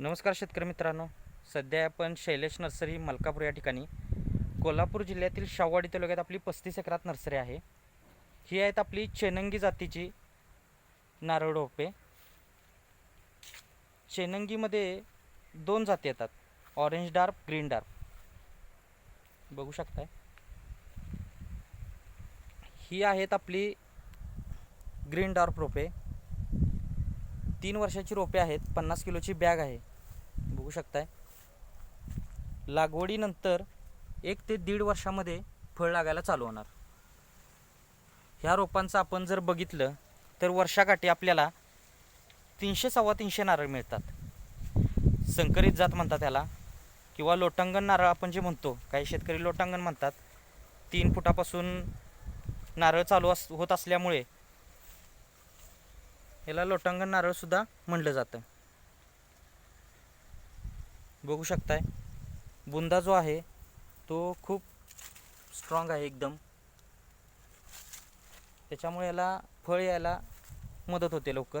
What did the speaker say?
नमस्कार शेतकरी मित्रांनो. सध्या आपण शैलेश नर्सरी मलकापूर या ठिकाणी. कोल्हापूर जिल्ह्यातील शाहवाडी तालुक्यात आपली पस्तीस एकरात नर्सरी आहे. ही आहेत आपली चेनंगी जातीची नारळ रोपे. चेनंगीमध्ये दोन जाती येतात. Orange dark green dark. बघू शकताय. ही आहेत आपली ग्रीन डार्क रोपे. तीन वर्षाची रोपे आहेत पन्नास किलोची बॅग आहे. बघू शकताय. लागवडीनंतर एक ते दीड वर्षामध्ये फळ लागायला चालू होणार. ह्या रोपांचं आपण जर बघितलं तर वर्षाकाठी आपल्याला तीनशे सव्वा तीनशे नारळ मिळतात. संकरित जात म्हणतात त्याला किंवा लोटांगण नारळ आपण जे म्हणतो काही शेतकरी लोटांगण म्हणतात तीन फुटापासून नारळ चालू अस होत असल्यामुळे याला लोटांगण नारळसुद्धा म्हटलं जातं. बघू शकताय बुंदा जो आहे तो खूप स्ट्रॉंग आहे एकदम. त्याच्यामुळे याला फळ यायला मदत होते लवकर.